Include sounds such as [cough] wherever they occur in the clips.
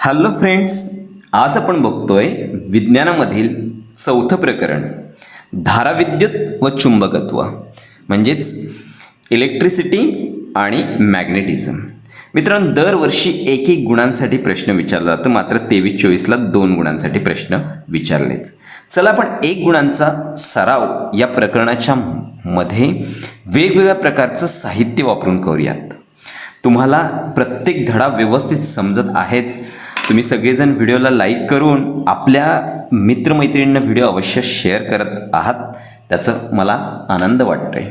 Hello friends आज आपण बघतोय विज्ञानामधील चौथं प्रकरण धाराविद्युत व चुंबकत्व म्हणजेच इलेक्ट्रिसिटी आणि मॅग्नेटिझम मित्रांनो दरवर्षी एक एक गुणांसाठी प्रश्न विचारला जातो मात्र तेवीस चोवीसला दोन गुणांसाठी प्रश्न विचारलेत. चला आपण एक गुणांचा सराव या प्रकरणाच्या मध्ये वेगवेगळ्या प्रकारचं साहित्य वापरून करूयात. तुम्हाला प्रत्येक धडा व्यवस्थित समजत आहेच तुम्ही सगळेजण व्हिडिओला लाईक करून आपल्या मित्रमैत्रिणींना व्हिडिओ अवश्य शेअर करत आहात. त्याचं मला आनंद वाटतोय.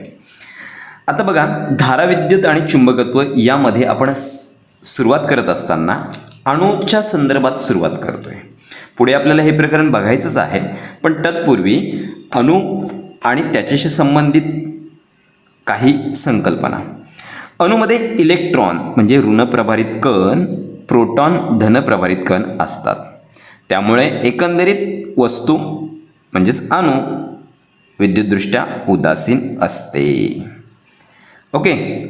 आता बघा धाराविद्युत आणि चुंबकत्व यामध्ये आपण सुरुवात करत असताना अणूच्या संदर्भात सुरुवात करतोय. पुढे आपल्याला हे प्रकरण बघायचंच आहे. पण तत्पूर्वी अणू आणि त्याच्याशी संबंधित काही संकल्पना. अणूमध्ये इलेक्ट्रॉन म्हणजे ऋणप्रभारित कण प्रोटॉन धनप्रभारित कण असतात. त्यामुळे एकंदरीत वस्तू म्हणजेच अणू विद्युतदृष्ट्या उदासीन असते. ओके?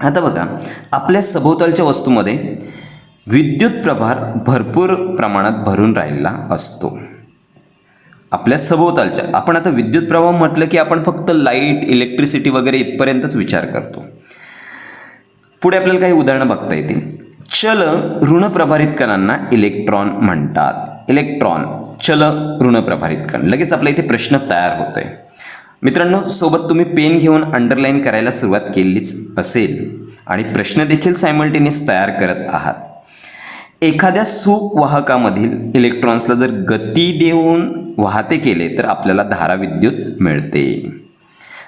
आता बघा आपल्या सभोवतालच्या वस्तूमध्ये विद्युत प्रभार भरपूर प्रमाणात भरून राहिलेला असतो. आपल्या सभोवतालच्या आपण आता विद्युत प्रवाह म्हटलं की आपण फक्त लाइट इलेक्ट्रिसिटी वगैरे इथपर्यंतच विचार करतो. पुढे आपल्याला काही उदाहरणं बघता येतील. चल ऋणप्रभारित कणांना इलेक्ट्रॉन म्हणतात. इलेक्ट्रॉन चल ऋणप्रभारित कण लगेच आपल्या इथे प्रश्न तयार होतोय. मित्रांनो सोबत तुम्ही पेन घेऊन अंडरलाईन करायला सुरुवात केलीच असेल आणि प्रश्न देखील सायमल्टेनियस तयार करत आहात. एखाद्या सुवाहकामधील इलेक्ट्रॉन्सला जर गती देऊन वाहते केले तर आपल्याला धारा विद्युत मिळते.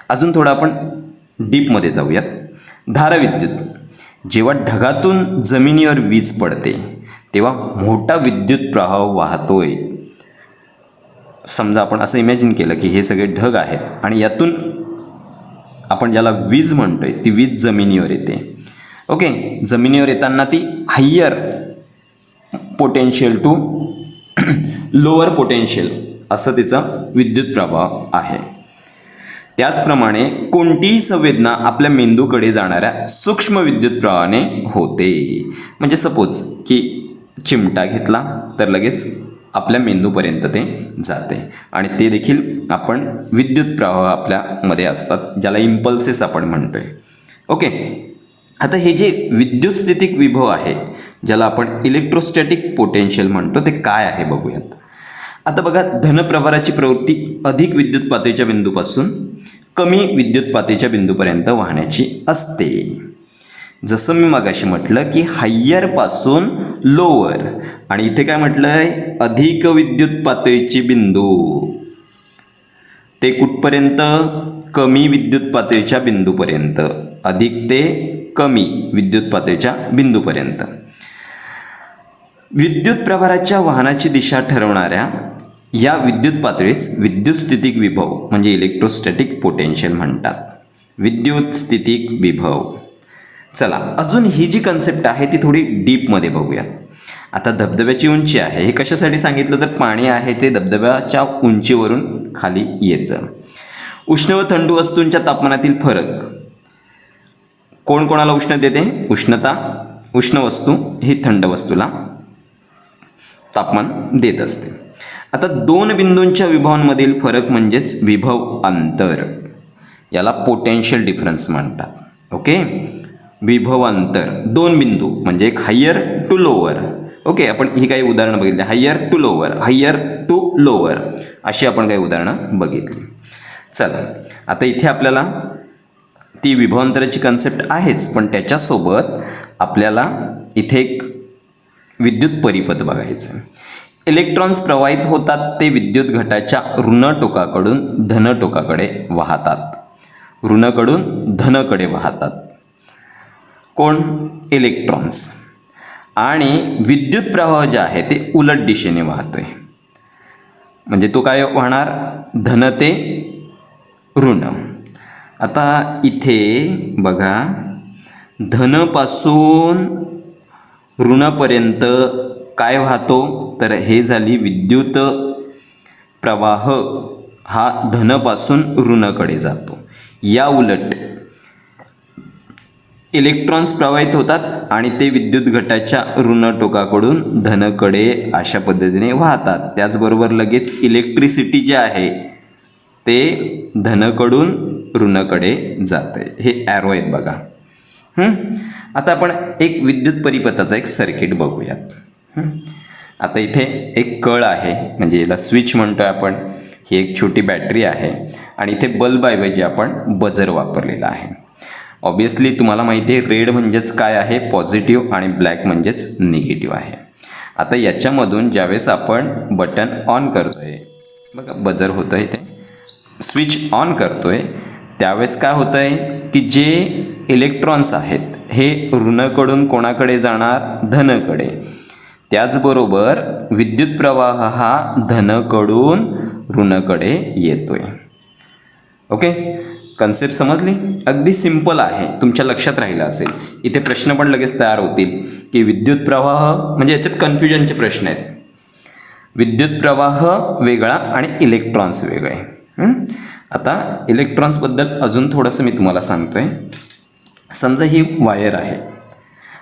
अजून थोडं आपण डीपमध्ये जाऊयात. धाराविद्युत जेव्हा ढगातून जमिनीवर वीज पडते तेव्हा मोठा विद्युत प्रवाह वाहतोय. समजा आपण असं इमॅजिन केलं की हे सगळे ढग आहेत आणि यातून आपण ज्याला वीज म्हणतोय ती वीज जमिनीवर येते. ओके जमिनीवर येताना ती higher potential to lower potential असं तिचं विद्युत प्रभाव आहे. त्याचप्रमाणे कोणतीही संवेदना आपल्या मेंदूकडे जाणाऱ्या सूक्ष्म विद्युत प्रवाहाने होते. म्हणजे सपोज की चिमटा घेतला तर लगेच आपल्या मेंदूपर्यंत ते जाते. आणि ते देखील आपण विद्युत प्रवाह आपल्यामध्ये असतात ज्याला इम्पल्सेस आपण म्हणतोय. ओके आता हे जे विद्युत स्थितिक विभव आहे ज्याला आपण इलेक्ट्रोस्टॅटिक पोटेन्शियल म्हणतो ते काय आहे बघूयात. आता बघा धनप्रभाराची प्रवृत्ती अधिक विद्युत पातळीच्या बिंदूपासून कमी विद्युत पातळीच्या बिंदूपर्यंत वाहण्याची असते. जसं मी मगाशी म्हटलं की हायरपासून लोअर आणि इथे काय म्हटलं आहे अधिक विद्युत पातळीची बिंदू. ते कुठपर्यंत? कमी विद्युत पातळीच्या बिंदूपर्यंत. अधिक ते कमी विद्युत पातळीच्या बिंदूपर्यंत. विद्युत प्रभाराच्या वाहनाची दिशा ठरवणाऱ्या या विद्युत पातळीस विद्युत स्थितिक विभव म्हणजे इलेक्ट्रोस्टॅटिक पोटेन्शियल म्हणतात. विद्युत स्थितिक विभव. चला अजून ही जी कन्सेप्ट आहे ती थोडी डीपमध्ये बघूया. आता धबधब्याची उंची आहे हे कशासाठी सांगितलं? तर पाणी आहे ते धबधब्याच्या उंचीवरून खाली येतं. उष्ण व थंडू वस्तूंच्या तापमानातील फरक. कोण कोणाला उष्ण देते? उष्णता. उष्ण वस्तू ही थंड वस्तूला तापमान देत असते. आता दोन बिंदूंच्या विभवांमधील फरक म्हणजेच विभव अंतर. याला पोटेन्शियल डिफरन्स म्हणतात. ओके विभव अंतर. दोन बिंदू म्हणजे एक हायर टू लोअर ओके आपण ही काही उदाहरणं बघितली. Higher to lower higher to lower अशी आपण काही उदाहरणं बघितली. चला. आता इथे आपल्याला ती विभवांतराची कन्सेप्ट आहेच पण त्याच्यासोबत आपल्याला इथे एक विद्युत परिपथ बघायचं. इलेक्ट्रॉन्स प्रवाहित होतात ते विद्युत घटाच्या ऋण टोकाकडून धन टोकाकडे वाहतात. ऋणकडून धनकडे वाहतात. कोण? इलेक्ट्रॉन्स. आणि विद्युत प्रवाह जे आहे ते उलट दिशेने वाहतोय. म्हणजे तो काय वाहणार? धन ते ऋण. आता इथे बघा धनपासून ऋणापर्यंत काय वाहतो? तर हे झाली विद्युत प्रवाह. हा धनपासून ऋणाकडे जातो. या उलट इलेक्ट्रॉन्स प्रवाहित होतात आणि ते विद्युत घटाच्या ऋण टोकाकडून धनकडे अशा पद्धतीने वाहतात. त्याचबरोबर लगेच इलेक्ट्रिसिटी जे आहे ते धनकडून ऋणकडे जाते. हे ॲरो आहेत बघा. आता आपण एक विद्युत परिपथाचं एक सर्किट बघूयात. आता इथे एक कळ आहे म्हणजे याला स्विच म्हणतो आहे आपण. ही एक छोटी बॅटरी आहे आणि इथे बल्बऐवजी आपण बजर वापरलेला आहे. ऑब्वियसली तुम्हाला माहिती आहे रेड म्हणजेच काय आहे? पॉझिटिव्ह आणि ब्लॅक म्हणजेच निगेटिव्ह आहे. आता याच्यामधून ज्यावेळेस आपण बटन ऑन करतोय बघा बजर होतं इथे. स्विच ऑन करतोय त्यावेळेस काय होतं आहे की जे इलेक्ट्रॉन्स आहेत हे ऋणकडून कोणाकडे जाणार? धनकडे. त्याचबरोबर विद्युत प्रवाह हा धनकडून ऋणकडे येतोय. ओके कन्सेप्ट समजली? अगदी सिंपल आहे. तुमच्या लक्षात राहिलं असेल. इथे प्रश्न पण लगेच तयार होतील की विद्युत प्रवाह म्हणजे याच्यात कन्फ्युजनचे प्रश्न आहेत. विद्युत प्रवाह वेगळा आणि इलेक्ट्रॉन्स वेगळे. आता इलेक्ट्रॉन्सबद्दल अजून थोडंसं मी तुम्हाला सांगतोय. समजा ही वायर आहे.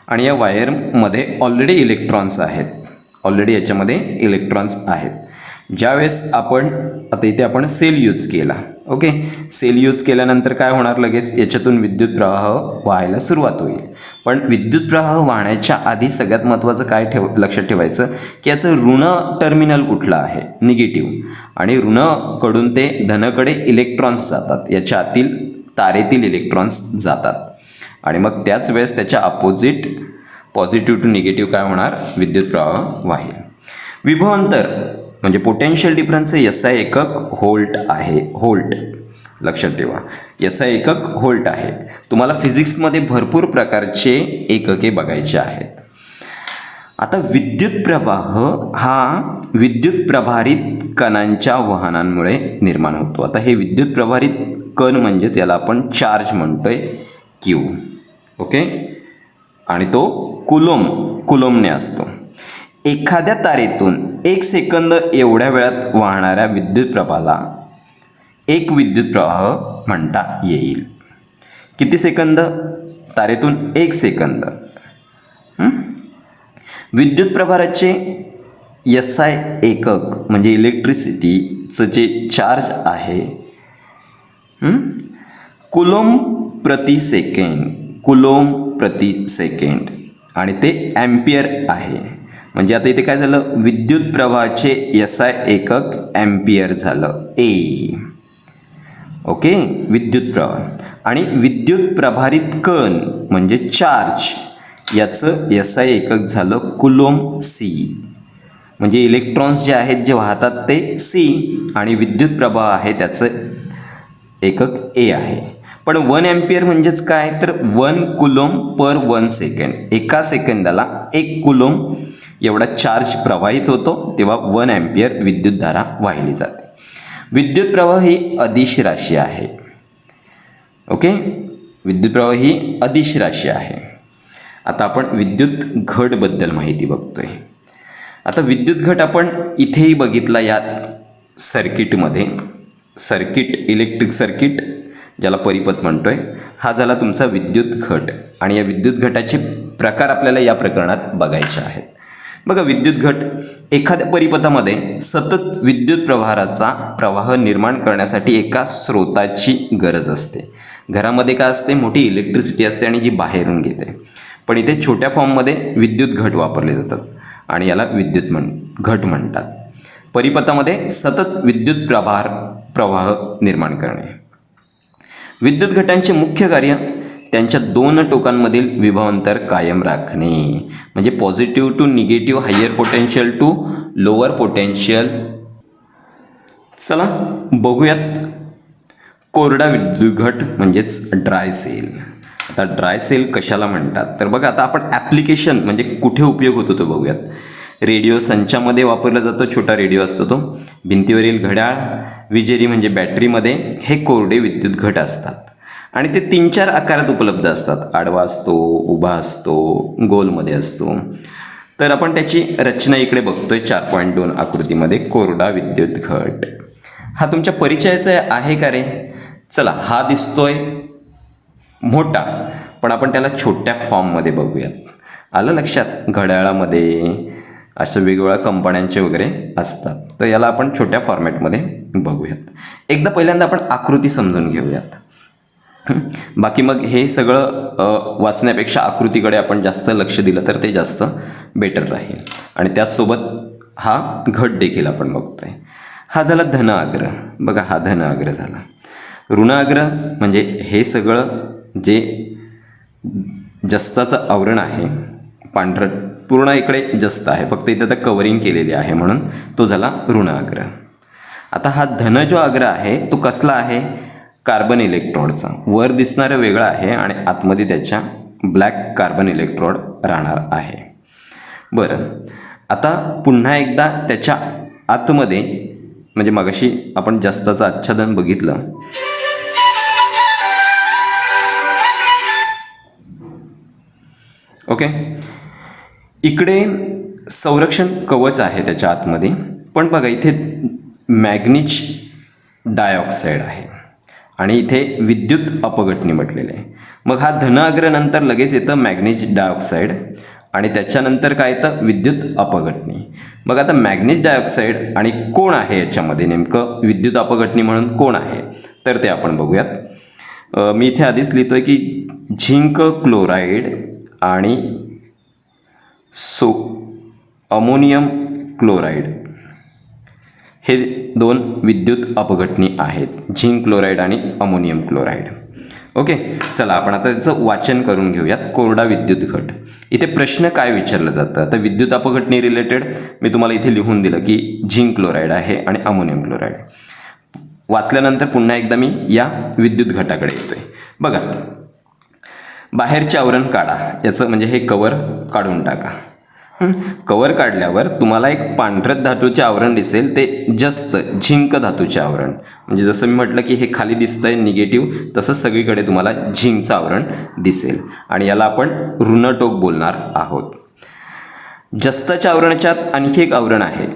आणि या वायरमध्ये ऑलरेडी इलेक्ट्रॉन्स आहेत. ऑलरेडी याच्यामध्ये इलेक्ट्रॉन्स आहेत. ज्यावेळेस आपण आता इथे आपण सेल यूज केला ओके सेल यूज केल्यानंतर काय होणार लगेच? याच्यातून विद्युत प्रवाह व्हायला सुरुवात होईल. पण विद्युत प्रवाह वाहण्याच्या आधी सगळ्यात महत्त्वाचं काय ठेव लक्षात ठेवायचं? की याचं ऋण टर्मिनल कुठलं आहे? निगेटिव्ह आणि ऋणकडून ते धनकडे इलेक्ट्रॉन्स जातात. याच्या आतील तारेतील इलेक्ट्रॉन्स जातात. आणि मग त्याच वेळेस त्याच्या अपोजिट पॉझिटिव्ह टू निगेटिव्ह काय होणार? विद्युत प्रवाह वाहील. विभवांतर. म्हणजे पोटेन्शियल डिफरन्स एस आय एकक होल्ट आहे. होल्ट. लक्षात ठेवा. एस आय एकक होल्ट आहे. तुम्हाला फिजिक्समध्ये भरपूर प्रकारचे एकके बघायचे आहेत. आता विद्युत प्रवाह हा विद्युत प्रभारित कणांच्या वाहनांमुळे निर्माण होतो. आता हे विद्युत प्रभारित कण म्हणजेच याला आपण चार्ज म्हणतोय क्यू ओके आणि तो कुलोम कुलोमने असतो. एखाद्या तारेतून एक सेकंद एवढ्या वेळात वाहणाऱ्या विद्युत प्रभाला एक विद्युत प्रवाह म्हणता येईल. किती सेकंद? तारेतून एक सेकंद. विद्युत प्रभाराचे एस आय एकक म्हणजे इलेक्ट्रिसिटीचं जे चार्ज आहे कुलोम प्रति सेकंड कुलोम प्रति सेकंड. आणि ते ॲम्पियर आहे. म्हणजे आता इथे काय झालं? विद्युत प्रवाहाचे एस आय एकक ॲम्पियर झालं. ए ओके विद्युत प्रवाह. आणि विद्युत प्रभारित कण म्हणजे चार्ज याचं एस आय एकक झालं कुलोम सी म्हणजे इलेक्ट्रॉन्स जे आहेत जे वाहतात ते सी आणि विद्युत प्रवाह आहे त्याचं एकक ए आहे. पण वन ॲम्पियर म्हणजेच काय? तर one coulomb per one second. एका सेकंदाला एक कुलोम एवढा चार्ज प्रवाहित होतो तेव्हा वन ॲम्पियर विद्युतधारा वाहिली जाते. विद्युत प्रवाह ही अदिश राशी आहे. ओके विद्युत प्रवाह ही अदिश राशी आहे. आता आपण विद्युत घटबद्दल माहिती बघतोय. आता विद्युत घट आपण इथेही बघितला या सर्किटमध्ये सर्किट इलेक्ट्रिक सर्किट ज्याला परिपथ म्हणतो आहे हा झाला तुमचा विद्युत घट. आणि या विद्युत घटाचे प्रकार आपल्याला या प्रकरणात बघायचे आहेत. बघा विद्युत घट एखाद्या परिपथामध्ये सतत विद्युत प्रवाहाचा प्रवाह निर्माण करण्यासाठी एका स्रोताची गरज असते. घरामध्ये काय असते? मोठी इलेक्ट्रिसिटी असते आणि जी बाहेरून घेते. पण इथे छोट्या फॉर्ममध्ये विद्युत घट वापरले जातात आणि याला विद्युत म्हण घट म्हणतात. परिपथामध्ये सतत विद्युत प्रभार प्रवाह निर्माण करणे. विद्युत घटांचे मुख्य कार्य त्यांच्या दोन टोकांमधील विभावांतर कायम राखणे. म्हणजे positive to negative higher potential to lower potential चला बघूयात कोरडा विद्युत घट म्हणजेच ड्राय सेल आता ड्राय सेल कशाला म्हणतात? तर बघा आता आपण ॲप्लिकेशन म्हणजे कुठे उपयोग होतो तो बघूयात. रेडिओ संचामध्ये वापरला जातो छोटा रेडिओ असतो तो. भिंतीवरील घड्याळ विजेरी म्हणजे बॅटरीमध्ये हे कोरडे विद्युत घट असतात. आणि ते तीन चार आकारात उपलब्ध असतात. आडवा असतो उभा असतो गोलमध्ये असतो. तर आपण त्याची रचना इकडे बघतोय चार पॉईंट दोन आकृतीमध्ये कोरडा विद्युत घट. हा तुमच्या परिचयाचा आहे का रे? चला हा दिसतोय मोठा पण आपण त्याला छोट्या फॉर्ममध्ये बघूयात. आलं लक्षात? घड्याळामध्ये अशा वेगवेगळ्या कंपन्यांचे वगैरे असतात. तर याला आपण छोट्या फॉर्मॅटमध्ये बघूयात. एकदा पहिल्यांदा आपण आकृती समजून घेऊयात. [laughs] बाकी मग हे सगळं वाचण्यापेक्षा आकृतीकडे आपण जास्त लक्ष दिलं तर ते जास्त बेटर राहील. आणि त्याचसोबत हा घट देखील आपण बघतोय. हा झाला धन आग्रह. बघा हा धन आग्रह झाला. ऋण आग्रह म्हणजे हे सगळं जे जस्ताचं आवरण आहे पांढरं पूर्ण इकडे जस्त आहे. फक्त इथं तर कवरिंग केलेली आहे म्हणून तो झाला ऋण आग्रह. आता हा धन जो आग्रह आहे तो कसला आहे? कार्बन इलेक्ट्रॉडचा. वर दिसणारं वेगळं आहे आणि आतमध्ये त्याच्या ब्लॅक कार्बन इलेक्ट्रॉड राहणार आहे. बरं. आता पुन्हा एकदा त्याच्या आतमध्ये म्हणजे मगाशी आपण जास्ताचं आच्छादन बघितलं. ओके? इकडे संरक्षण कवच आहे त्याच्या आतमध्ये पण बघा इथे मॅग्नीज डायऑक्साईड आहे. आणि इथे विद्युत अपघटनी म्हटलेलं आहे. मग हा धन नंतर लगेच येतं मॅग्नीज डायऑक्साईड आणि त्याच्यानंतर काय येतं? विद्युत अपघटनी. मग आता मॅग्नीज डायऑक्साईड आणि कोण आहे याच्यामध्ये नेमकं? विद्युत अपघटनी म्हणून कोण आहे? तर ते आपण बघूयात. मी इथे आधीच लिहितो आहे की झिंक क्लोराईड आणि सो अमोनियम क्लोराईड. हे दोन विद्युत अपघटनी आहेत झिंक क्लोराईड आणि अमोनियम क्लोराईड. ओके चला आपण आता त्याचं वाचन करून घेऊयात कोरडा विद्युत घट. इथे प्रश्न काय विचारलं जातं? आता विद्युत अपघटनी रिलेटेड मी तुम्हाला इथे लिहून दिलं की झिंक क्लोराईड आहे आणि अमोनियम क्लोराईड. वाचल्यानंतर पुन्हा एकदा मी या विद्युत घटाकडे येतोय. बघा बाहेरचे आवरण काढा याचं म्हणजे हे कवर काढून टाका. कवर काढल्यावर तुम्हाला एक पांढरट धातूचे आवरण दिसेल ते जस्त झिंक धातूचे आवरण. म्हणजे जसं मी म्हटलं की हे खाली दिसतंय निगेटिव्ह तसं सगळीकडे तुम्हाला झिंकचं आवरण दिसेल. आणि याला आपण ऋणटोक बोलणार आहोत. जस्ताच्या आवरणाच्यात आणखी एक आवरण आहे.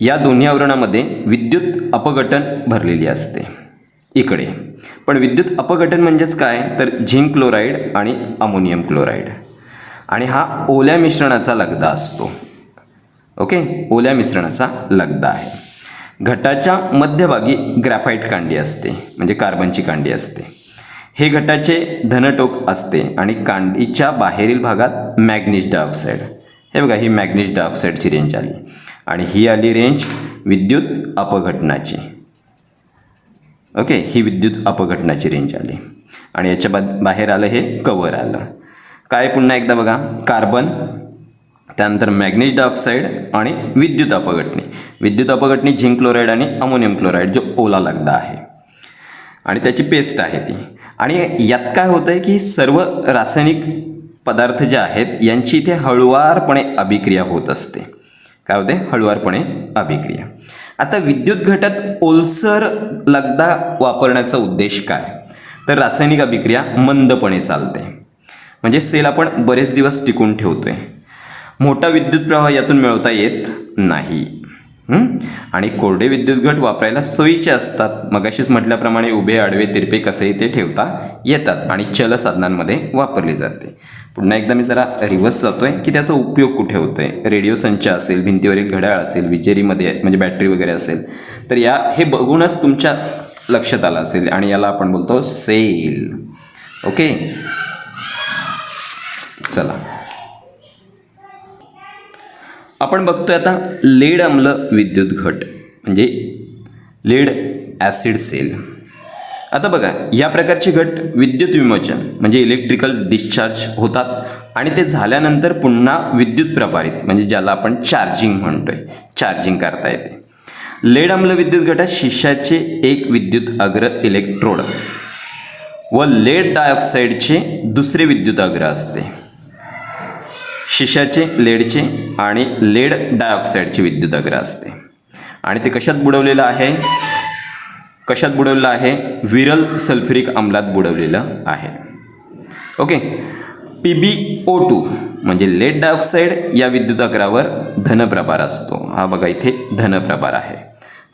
या दोन्ही आवरणामध्ये विद्युत अपघटन भरलेली असते. इकडे. पण विद्युत अपघटन म्हणजेच काय? तर झिंक क्लोराईड आणि अमोनियम क्लोराईड. आणि हा ओल्या मिश्रणाचा लगदा असतो. ओके ओल्या मिश्रणाचा लगदा आहे. घटाच्या मध्यभागी ग्रॅफाईट कांडी असते म्हणजे कार्बनची कांडी असते. हे घटाचे धनटोक असते आणि कांडीच्या बाहेरील भागात मॅग्नीज डायऑक्साईड हे बघा ही मॅग्नीज डायऑक्साईडची रेंज आली. आणि ही आली रेंज विद्युत अपघटनाची. ओके ही विद्युत अपघटनाची रेंज आली. आणि याच्या बा बाहेर आलं हे कवर आलं. काय पुन्हा एकदा बघा कार्बन त्यानंतर मॅग्नीज डायऑक्साईड आणि विद्युत अपघटनी. विद्युत अपघटनी झिंक क्लोराईड आणि अमोनियम क्लोराईड जो ओला लगदा आहे. आणि त्याची पेस्ट आहे ती. आणि यात काय होतं आहे की सर्व रासायनिक पदार्थ जे आहेत यांची इथे हळुवारपणे अभिक्रिया होत असते. काय होते? हळुवारपणे अभिक्रिया. आता विद्युत घटात ओलसर लगदा वापरण्याचा उद्देश काय? तर रासायनिक अभिक्रिया मंदपणे चालते. म्हणजे सेल आपण बरेच दिवस टिकून ठेवतोय. मोठा विद्युत प्रवाह यातून मिळवता येत नाही. आणि कोरडे विद्युत घट वापरायला सोयीचे असतात. मगाशीच म्हटल्याप्रमाणे उभे आडवे तिरपे कसेही ते ठेवता येतात आणि चल साधनांमध्ये वापरली जाते. पुन्हा एकदा मी जरा रिव्हर्स जातोय की त्याचा उपयोग कुठे होतोय? रेडिओ संच असेल भिंतीवरील घड्याळ असेल विजेरीमध्ये म्हणजे बॅटरी वगैरे असेल तर या हे बघूनच तुमच्या लक्षात आलं असेल आणि याला आपण बोलतो सेल. ओके? चला. आपण बघतोय आता लेड आम्ल विद्युत घट म्हणजे लेड ॲसिड सेल. आता बघा या प्रकारचे घट विद्युत विमोचन म्हणजे इलेक्ट्रिकल डिस्चार्ज होतात आणि ते झाल्यानंतर पुन्हा विद्युत प्रभारित म्हणजे ज्याला आपण चार्जिंग म्हणतोय चार्जिंग करता येते. लेड आम्ल विद्युत घटात शिष्याचे एक विद्युत अग्र इलेक्ट्रोड व लेड डायऑक्साईडचे दुसरे विद्युत अग्र असते. शिशाचे लेडचे आणि लेड डायऑक्साईडचे विद्युतग्र असते. आणि ते कशात बुडवलेलं आहे? कशात बुडवलेलं आहे? विरल सल्फ्युरिक आम्लात बुडवलेलं आहे. Okay. P B O two म्हणजे लेड डायऑक्साईड या विद्युतग्रावर धनप्रभार असतो. हा बघा इथे धनप्रभार आहे.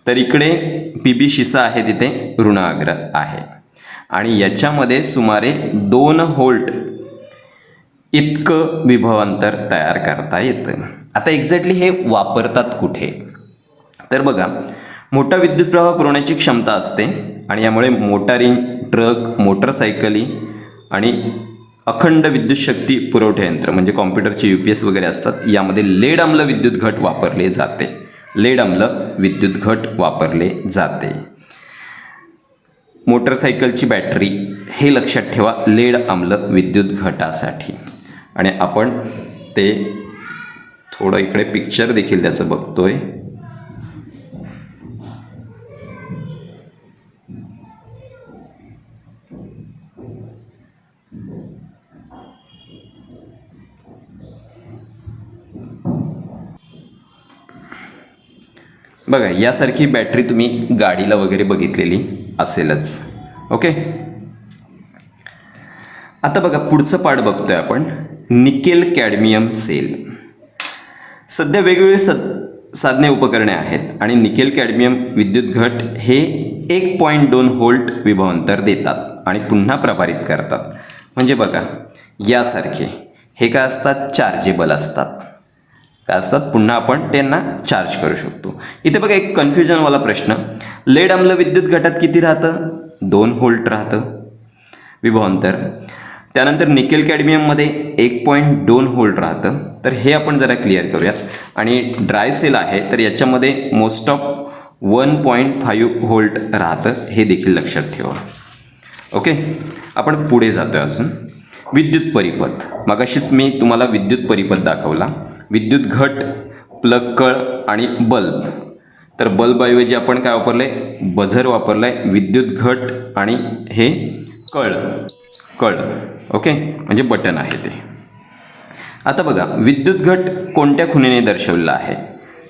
तर इकडे पी बी शिसा आहे तिथे ऋणाग्र आहे. आणि याच्यामध्ये सुमारे दोन होल्ट इतकं विभवांतर तयार करता येतं. आता एक्झॅक्टली हे वापरतात कुठे? तर बघा मोठा विद्युत प्रवाह पुरवण्याची क्षमता असते आणि यामुळे मोटारिंग ट्रक मोटरसायकली आणि अखंड विद्युत शक्ती पुरवठा यंत्र म्हणजे कॉम्प्युटरचे यू पी एस वगैरे असतात यामध्ये लेड आम्ल विद्युत घट वापरले जाते. लेड आम्ल विद्युत घट वापरले जाते. मोटरसायकलची बॅटरी हे लक्षात ठेवा लेड आम्ल विद्युत घटासाठी. आणि आपण ते थोडं इकडे पिक्चर देखील त्याचं बघतोय. बघा यासारखी बॅटरी तुम्ही गाडीला वगैरे बघितलेली असेलच. ओके आता बघा पुढचं पार्ट बघतोय आपण. Nickel cadmium cell. सध्या वेगवेगळी स साधने उपकरणे आहेत आणि निकेल कॅडमियम विद्युत घट हे एक पॉईंट दोन होल्ट विभवांतर देतात आणि पुन्हा प्रभारित करतात. म्हणजे बघा यासारखे. हे काय असतात? चार्जेबल असतात. काय असतात? पुन्हा आपण त्यांना चार्ज करू शकतो. इथे बघा एक कन्फ्युजनवाला प्रश्न. लेड आम्ल विद्युत घटात किती राहतं? दोन होल्ट राहतं. विभवांतर. त्यानंतर निकेल कॅडमियममध्ये एक पॉईंट दोन होल्ड राहतं. तर हे आपण जरा क्लिअर करूयात. आणि ड्राय सेल आहे तर याच्यामध्ये most of one point five volt राहतं. हे देखील लक्षात ठेवा. ओके आपण पुढे जातोय अजून. विद्युत परिपथ. मगाशीच मी तुम्हाला विद्युत परिपथ दाखवला. विद्युत घट प्लग कळ आणि बल्ब तर बल्बऐवजी आपण काय वापरलं आहे बझर वापरलं आहे विद्युत घट आणि हे कळ कळ ओके? म्हणजे बटन आहे ते. आता बघा विद्युत घट कोणत्या खुणेने दर्शवलेला आहे?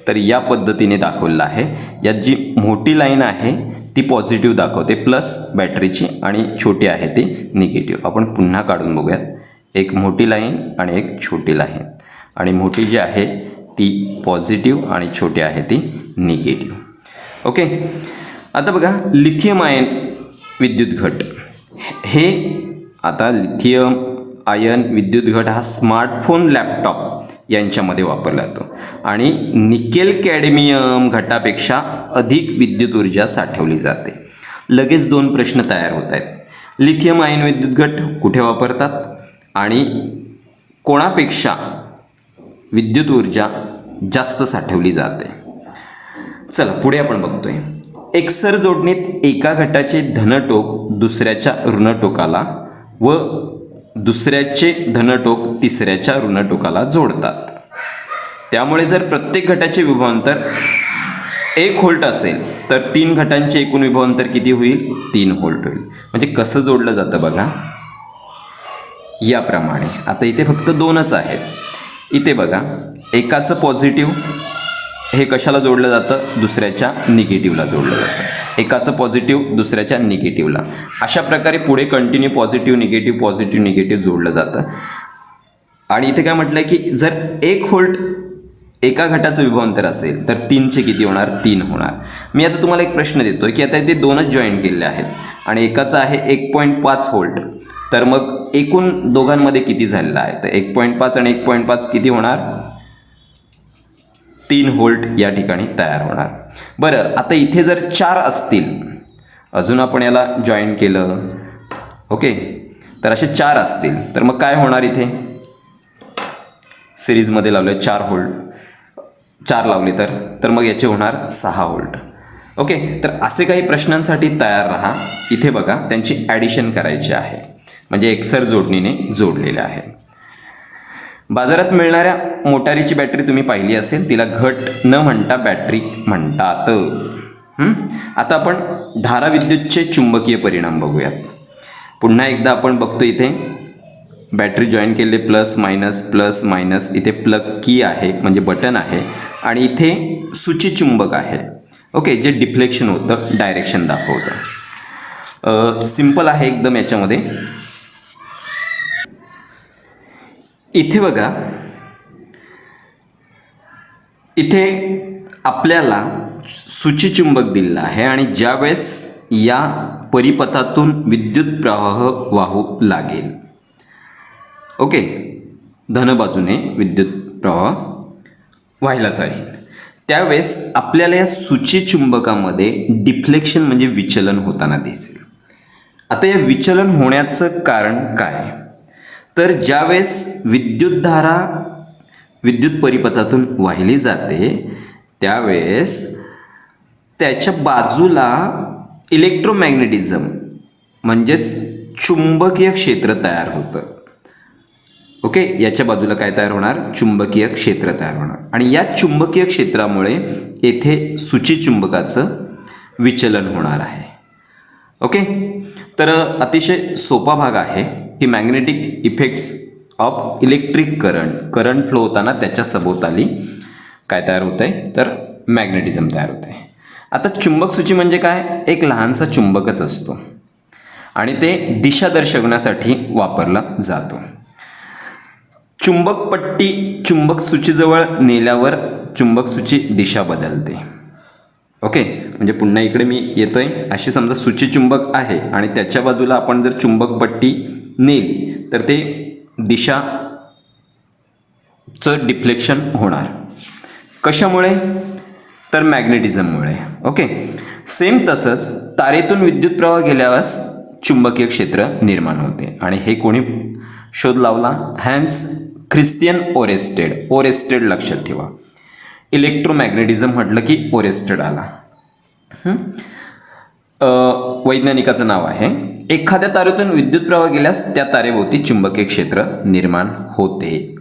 तर या पद्धतीने दाखवलेलं आहे. यात जी मोठी लाईन आहे ती पॉझिटिव्ह दाखवते प्लस बॅटरीची आणि छोटी आहे ती निगेटिव्ह. आपण पुन्हा काढून बघूयात. एक मोठी लाईन आणि एक छोटी लाईन. आणि मोठी जी आहे ती पॉझिटिव्ह आणि छोटी आहे ती निगेटिव्ह. ओके? आता बघा लिथियम आयन विद्युत घट. हे आता लिथियम आयन विद्युत घट हा स्मार्टफोन लॅपटॉप यांच्यामध्ये वापरला जातो. आणि निकेल कॅडमियम घटापेक्षा अधिक विद्युत ऊर्जा साठवली जाते. लगेच दोन प्रश्न तयार होत आहेत. लिथियम आयन विद्युत घट कुठे वापरतात? आणि कोणापेक्षा विद्युत ऊर्जा जास्त साठवली जाते? चला पुढे आपण बघतोय. एकसर जोडणीत एका घटाचे धनटोक दुसऱ्याच्या ऋणटोकाला व दुसऱ्याचे धनटोक तिसऱ्याच्या ऋणटोकाला जोडतात. त्यामुळे जर प्रत्येक घटाचे विभवांतर एक होल्ट असेल तर तीन घटांचे एकूण विभवांतर किती होईल? तीन होल्ट होईल. म्हणजे कसं जोडलं जातं बघा? याप्रमाणे. आता इथे फक्त दोनच आहेत. इथे बघा एकाचं पॉझिटिव्ह हे कशाला जोडलं जातं? दुसऱ्याच्या निगेटिव्हला जोडलं जातं. एकाचं पॉझिटिव्ह दुसऱ्याच्या निगेटिव्हला अशा प्रकारे पुढे continue positive negative positive negative जोडलं जातं. आणि इथे काय म्हटलं आहे की जर एक होल्ट एका घटाचं विभवांतर असेल तर तीनचे किती होणार? तीन होणार. मी आता तुम्हाला एक प्रश्न देतो की आता इथे दोनच जॉईन केलेले आहेत. आणि एकाचं आहे एक पॉईंट पाच होल्ट. तर मग एकूण दोघांमध्ये किती झालेलं आहे? तर एक पॉईंट पाच आणि एक पॉईंट पाच किती होणार? तीन होल्ट या ठिकाणी तयार होणार. बरं आता इथे जर चार असतील अजून आपण याला जॉईन केलं. ओके? तर असे चार असतील. तर मग काय होणार इथे? सिरीजमध्ये लावले चार होल्ट. चार लावले तर? तर मग याचे होणार सहा होल्ट. ओके? तर असे काही प्रश्नांसाठी तयार राहा. इथे बघा त्यांची ॲडिशन करायची आहे. म्हणजे एक्सर जोडणीने जोडलेले आहे. बाजारात मिळणाऱ्या मोटारीची बॅटरी तुम्ही पाहिली असेल तिला घट न म्हणता बॅटरी म्हणतात. आता आपण धारा विद्युतचे चुंबकीय परिणाम बघूयात. पुन्हा एकदा आपण बघतो इथे बॅटरी जॉईन केले प्लस मायनस प्लस मायनस इथे प्लग की आहे म्हणजे बटन आहे आणि इथे सूचीचुंबक आहे. ओके जे डिफ्लेक्शन होतं डायरेक्शन दाखवतं. सिंपल आहे एकदम याच्यामध्ये. इथे बघा. इथे आपल्याला सूचीचुंबक दिलेलं आहे आणि ज्यावेळेस या परिपथातून विद्युत प्रवाह वाहू लागेल. ओके? धन बाजूने विद्युत प्रवाह व्हायला जाईल त्यावेळेस आपल्याला या सूचीचुंबकामध्ये डिफ्लेक्शन म्हणजे विचलन होताना दिसेल. आता या विचलन होण्याचं कारण काय? तर ज्यावेळेस विद्युतधारा विद्युत परिपथातून वाहिली जाते त्यावेळेस त्याच्या बाजूला इलेक्ट्रोमॅग्नेटिझम म्हणजेच चुंबकीय क्षेत्र तयार होतं. ओके? याच्या बाजूला काय तयार होणार? चुंबकीय क्षेत्र तयार होणार. आणि या चुंबकीय क्षेत्रामुळे येथे सूचीचुंबकाचं विचलन होणार आहे. ओके? तर अतिशय सोपा भाग आहे. की magnetic effects of electric current current flow होताना त्याच्या सभोवताली काय तयार होतं आहे तर मॅग्नेटिझम तयार होतं आहे आता चुंबक सूची म्हणजे काय? एक लहानसा चुंबकच असतो. आणि ते दिशा दर्शवण्यासाठी वापरला जातो. चुंबकपट्टी चुंबक सूचीजवळ नेल्यावर चुंबक सूची दिशा बदलते. ओके? म्हणजे पुन्हा इकडे मी येतोय. अशी समजा सूची चुंबक आहे आणि त्याच्या बाजूला आपण जर चुंबकपट्टी नेली तर ते दिशाचं डिफ्लेक्शन होणार. कशामुळे? तर मॅग्नेटिझममुळे. ओके? सेम तसंच तारेतून विद्युत प्रवाह गेल्यास चुंबकीय क्षेत्र निर्माण होते. आणि हे कोणी शोध लावला? Hence Christian Oersted. ओरेस्टेड लक्षात ठेवा. इलेक्ट्रोमॅग्नेटिझम म्हटलं की ओरेस्टेड आला. वैज्ञानिकाचं नाव आहे. एखाद्या तारेतून विद्युत प्रवाह गेल्यास त्या तारेभोवती चुंबकीय क्षेत्र निर्माण होते.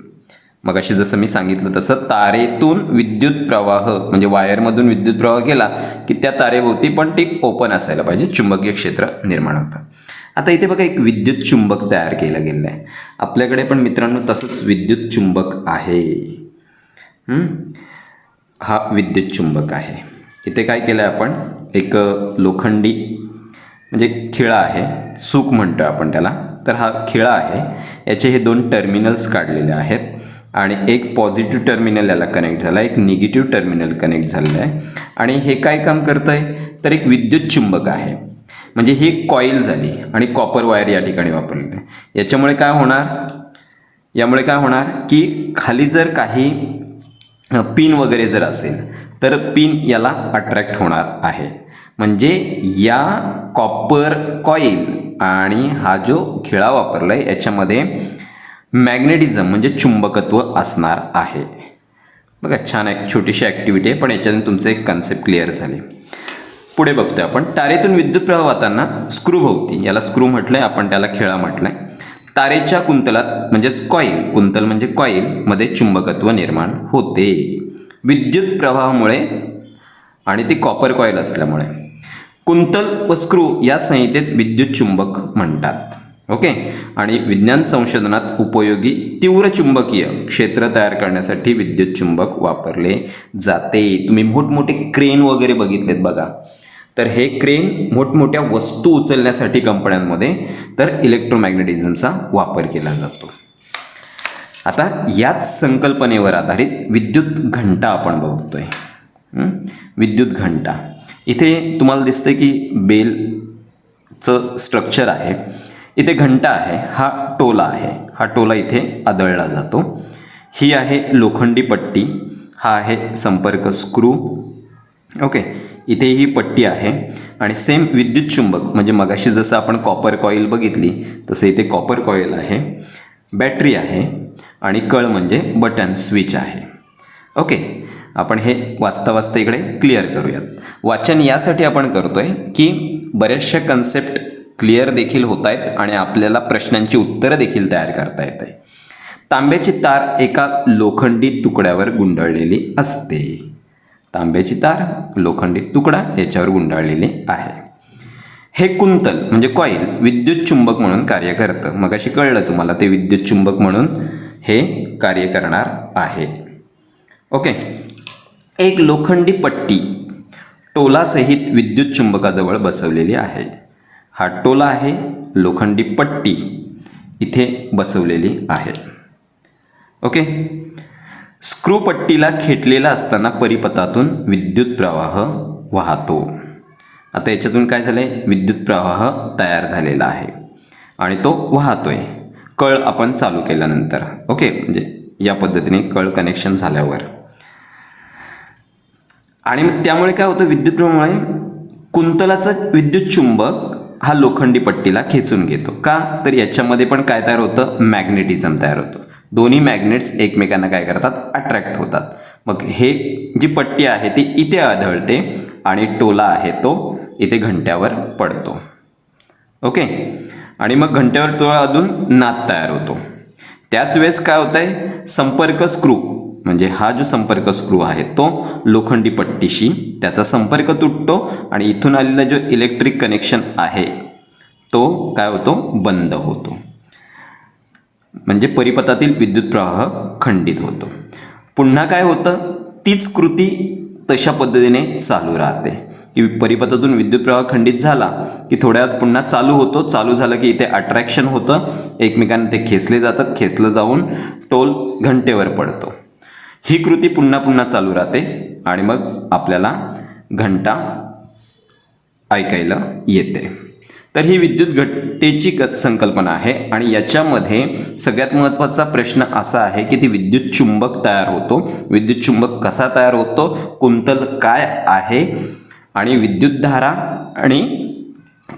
मग अशी जसं मी सांगितलं तसं तारेतून विद्युत प्रवाह म्हणजे वायरमधून विद्युत प्रवाह गेला की त्या तारेभोवती पण ती ओपन असायला पाहिजे चुंबकीय क्षेत्र निर्माण होतं. आता इथे बघा एक विद्युत चुंबक तयार केलं गेलं आहे आपल्याकडे पण मित्रांनो तसंच विद्युत चुंबक आहे. हा विद्युत चुंबक आहे. इथे काय केलं आहे आपण? एक लोखंडी म्हणजे खिळा आहे सूक म्हणतो आपण त्याला. तर हा खिळा आहे. याचे हे दोन टर्मिनल्स काढलेले आहेत आणि एक पॉझिटिव्ह टर्मिनल याला कनेक्ट झाला एक निगेटिव्ह टर्मिनल कनेक्ट झालेलं आहे. आणि हे काय काम करतं आहे तर एक विद्युत चुंबक आहे. म्हणजे ही कॉईल झाली आणि कॉपर वायर या ठिकाणी वापरलेली आहे. याच्यामुळे काय होणार? यामुळे काय होणार? की खाली जर काही पिन वगैरे जर असेल तर पिन याला अट्रॅक्ट होणार आहे. म्हणजे या कॉपर कॉईल आणि हा जो खिळा वापरला आहे याच्यामध्ये मॅग्नेटिझम म्हणजे चुंबकत्व असणार आहे. बघा छान एक छोटीशी ॲक्टिव्हिटी आहे पण याच्यातून तुमचं एक कन्सेप्ट क्लिअर झाले. पुढे बघतोय आपण. तारेतून विद्युत प्रवाह वाहताना स्क्रूभोवती याला स्क्रू म्हटलं आहे आपण त्याला खिळा म्हटलं आहे तारेच्या कुंतलात म्हणजेच कॉईल कुंतल म्हणजे कॉईलमध्ये चुंबकत्व निर्माण होते. विद्युत प्रवाहामुळे आणि ती कॉपर कॉईल असल्यामुळे. कुंतल व स्क्रू या संहितेत विद्युत चुंबक म्हणतात. ओके? आणि विज्ञान संशोधनात उपयोगी तीव्र चुंबकीय क्षेत्र तयार करण्यासाठी विद्युत चुंबक वापरले जाते. तुम्ही मोठमोठे क्रेन वगैरे बघितलेत बघा. तर हे क्रेन मोठमोठ्या वस्तू उचलण्यासाठी कंपन्यांमध्ये तर इलेक्ट्रोमॅग्नेटिझमचा वापर केला जातो. आता याच संकल्पनेवर आधारित विद्युत घंटा आपण बघतोय. विद्युत घंटा. इथे तुम्हाला दिसतं की बेलचं स्ट्रक्चर आहे. इथे घंटा आहे हा टोला आहे. हा टोला इथे आदळला जातो. ही आहे लोखंडी पट्टी हा आहे संपर्क स्क्रू. ओके इथे ही पट्टी आहे. आणि सेम विद्युत चुंबक म्हणजे मगाशी जसं आपण कॉपर कॉईल बघितली तसं इथे कॉपर कॉईल आहे. बॅटरी आहे. आणि कळ म्हणजे बटन स्विच आहे. ओके आपण हे वाचता वाचता इकडे क्लिअर करूयात. वाचन यासाठी आपण करतोय की बऱ्याचशा कन्सेप्ट क्लिअर देखील होत आहेत आणि आपल्याला प्रश्नांची उत्तरं देखील तयार करता येत आहे तांब्याची तार एका लोखंडी तुकड्यावर गुंडाळलेली असते. तांब्याची तार लोखंडी तुकडा याच्यावर गुंडाळलेली आहे. हे कुंतल म्हणजे कॉईल विद्युत चुंबक म्हणून कार्य करतं. मग अशी कळलं तुम्हाला ते विद्युत चुंबक म्हणून हे कार्य करणार आहे. ओके. एक लोखंडी पट्टी टोलासहित विद्युत चुंबकाजवळ बसवलेली आहे. हा टोला आहे लोखंडी पट्टी इथे बसवलेली आहे. ओके? स्क्रू पट्टीला खेटलेला असताना परिपथातून विद्युत प्रवाह वाहतो. आता याच्यातून काय झालं आहे विद्युत प्रवाह तयार झालेला आहे आणि तो वाहतोय. कळ आपण चालू केल्यानंतर. ओके? म्हणजे या पद्धतीने कळ कनेक्शन झाल्यावर. आणि मग त्यामुळे काय होतं विद्युत कुंतलाचा विद्युत चुंबक हा लोखंडी पट्टीला खेचून घेतो. का? तर याच्यामध्ये पण काय तयार होतं? मॅग्नेटिझम तयार होतं. दोन्ही मॅग्नेट्स एकमेकांना काय करतात? अट्रॅक्ट होतात. मग हे जी पट्टी आहे ती इथे आढळते आणि टोला आहे तो इथे घंट्यावर पडतो. ओके? आणि मग घंट्यावर टोळा अजून नाद तयार होतो. त्याच वेळेस काय होत आहे संपर्क स्क्रू. म्हणजे हा जो संपर्क स्क्रू आहे तो लोखंडी पट्टीशी त्याचा संपर्क तुटतो आणि इथून आलेला जो इलेक्ट्रिक कनेक्शन आहे तो काय होतो? बंद होतो. म्हणजे परिपथातील विद्युत प्रवाह खंडित होतो. पुन्हा काय होतं? तीच कृती तशा पद्धतीने चालू राहते. की परिपथातून विद्युत प्रवाह खंडित झाला की थोड्या वेळात पुन्हा चालू होतो. चालू झालं की इथे अट्रॅक्शन होतं. एकमेकांना ते खेचले जातात. खेचलं जाऊन टोल घंटेवर पडतो. ही कृती पुन्हा पुन्हा चालू राहते आणि मग आपल्याला घंटा ऐकायला येते. तर ही विद्युत घटनेची संकल्पना आहे आणि याच्यामध्ये सगळ्यात महत्त्वाचा प्रश्न असा आहे की ती विद्युत चुंबक तयार होतो. विद्युत चुंबक कसा तयार होतो? कुंतल काय आहे? आणि विद्युतधारा आणि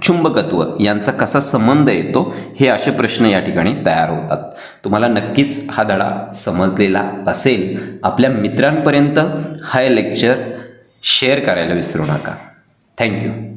चुंबकत्व यांचा कसा संबंध येतो हे असे प्रश्न या ठिकाणी तयार होतात. तुम्हाला नक्कीच हा धडा समजलेला असेल. आपल्या मित्रांपर्यंत हा लेक्चर शेअर करायला विसरू नका. थँक्यू